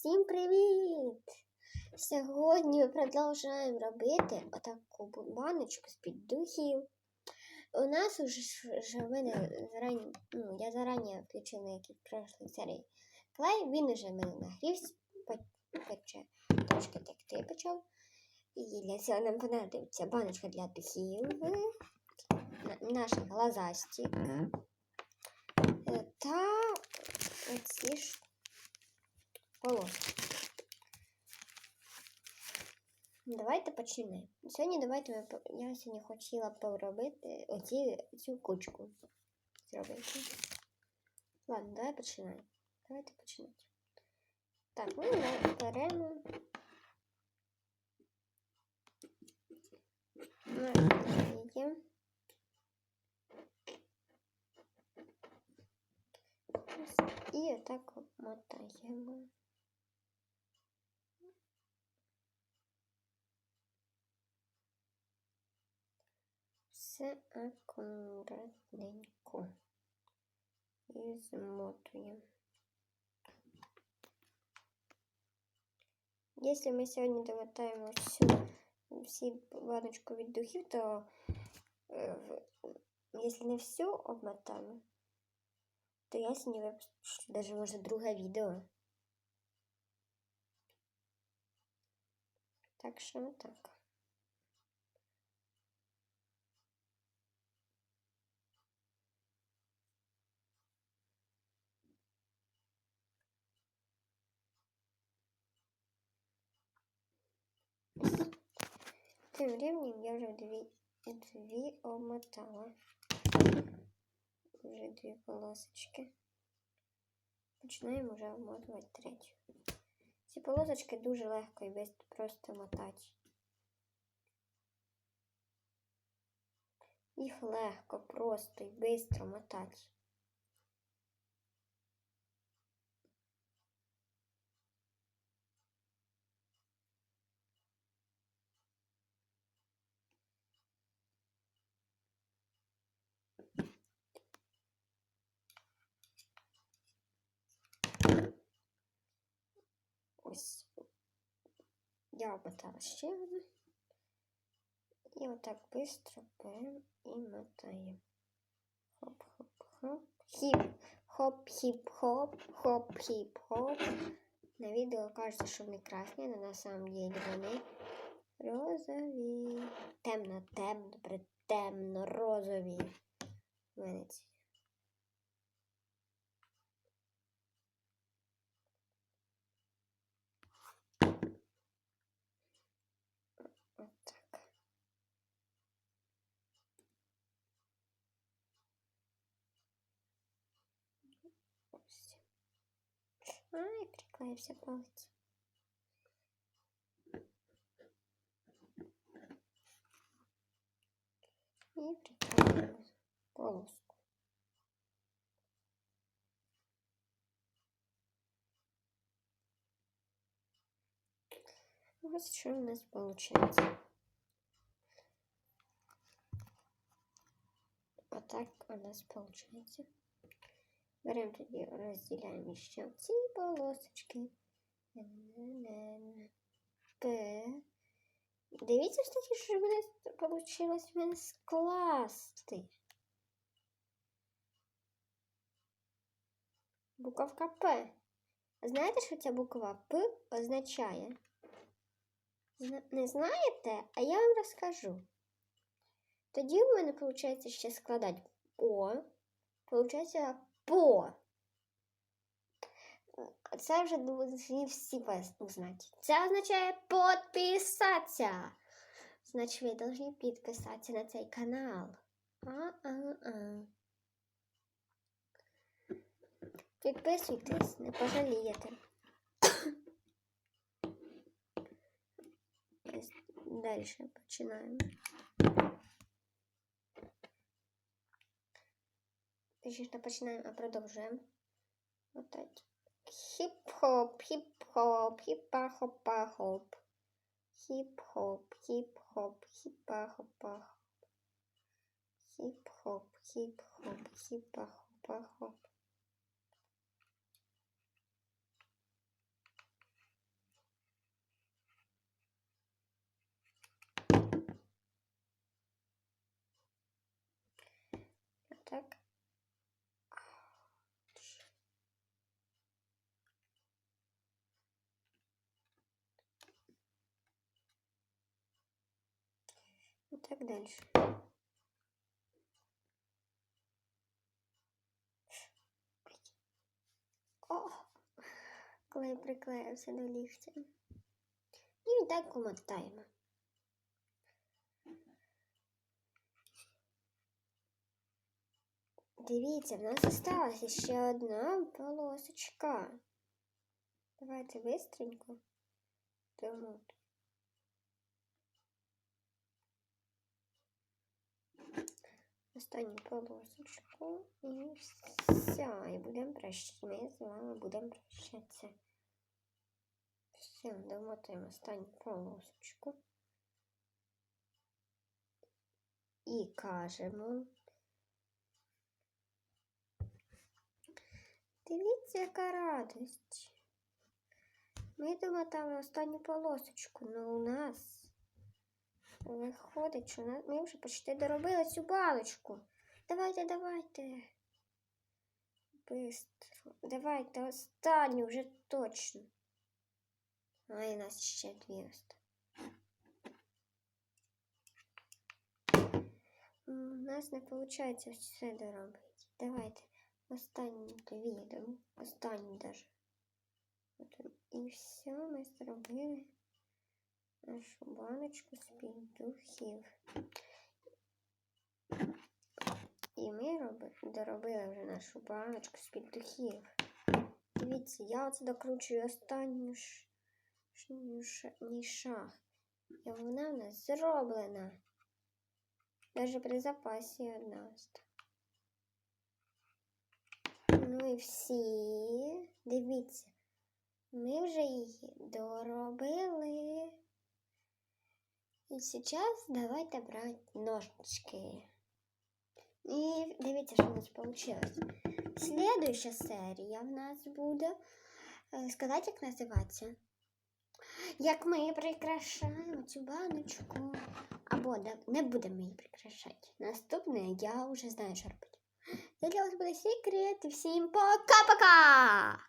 Всім привіт! Сьогодні ми продовжуємо робити отаку баночку з-під духів. У нас уже мене зарані, ну, я зарані включила який в прошлій серії клей, він уже мене нагрівся, по- пече, трошки текти почав. І для цього нам понадобиться баночка для духів, на- наші глазасті е, та оці ж полоски. Давайте почнемо. Сьогодні давайте ми, по- я сьогодні хотіла поробити оці, цю кучку зробити. Ладно, давай починаємо. Давайте починати. Так, ми давай беремо. Наклеїмо. І отак мотаємо. Все акуратненько. І змотуємо. Якщо ми сьогодні домотаємо всю, всі баночку від духів, то е, якщо не всю обмотаємо, то я сьогодні випущу даже може друге відео. Так що так. Тим временем я вже дві, дві обмотала. Вже дві полосочки. Починаємо вже обмотувати третю. Ці полосочки дуже легко і без просто мотати. Їх легко, просто і швидко мотати. Я ще одну. І отак швидко беремо і мотаємо. Хоп-хоп-хоп. Хіп. Хоп-хіп-хоп. Хоп-хіп-хоп. На відео кажеться, що вони красні, але на самом деле вони розові. Темно, темно, темно, розові. Ось. Ай, приклеївся палець. І приклеїмо полоску. Ось що у нас виходить. Отак у нас виходить. Беремо тоді, розділяємо ще ці полосочки. П. Дивіться, кстати, що в мене вийшло в мене скласти. Буковка П. А Знаєте, що ця буква П означає? Не знаєте? А я вам розкажу. Тоді у мене виходить ще складати О. Получається по. Це вже должны всі узнати. Це означає підписатися. Значить, ви повинні підписатися на цей канал. А-а-а. Підписуйтесь, не пожалієте. Далі починаємо. точніше не починаємо, а продовжуємо. Отак. Хіп-хоп, хіп-хоп, хіп-па-хоп-па-хоп. Хіп-хоп, хіп-хоп, хіп-па-хоп-па-хоп. Хіп-хоп, хіп-хоп, хіп-па-хоп-па-хоп. Так далі. О, клей приклеївся до ліфтя. І так умотаємо. Дивіться, в нас залишилася ще одна полосочка. Давайте быстренько. Тому. Останню полосочку і все. І будемо прощатися. Ми з вами будемо прощатися. Все, домотаємо останню полосочку. І кажемо. Дивіться, яка радость. Ми домотали останню полосочку, але у нас виходить, що на- ми вже почти доробили цю балочку. Давайте, давайте. Бистро. Давайте останню вже точно. А і у нас ще дві осталось. М, У нас не виходить все доробити. Давайте останні дві, дам- останні даже. От, і все, ми зробили Нашу баночку з-під духів. І ми роби, доробили вже нашу баночку з-під духів. Дивіться, я оце докручую останню ш, ш, ш, ні. І вона в нас зроблена. Даже при запасі одна. Ну і всі. Дивіться, ми вже її доробили. І зараз давайте брати ножнички. І дивіться, що в нас вийшло. Слідуюча серія в нас буде. е, Сказати, як називається? Як ми прикрашаємо цю баночку. Або да, не будемо її прикрашати. Наступне я вже знаю, що робити. Це для вас буде секрет. І всім пока-пока!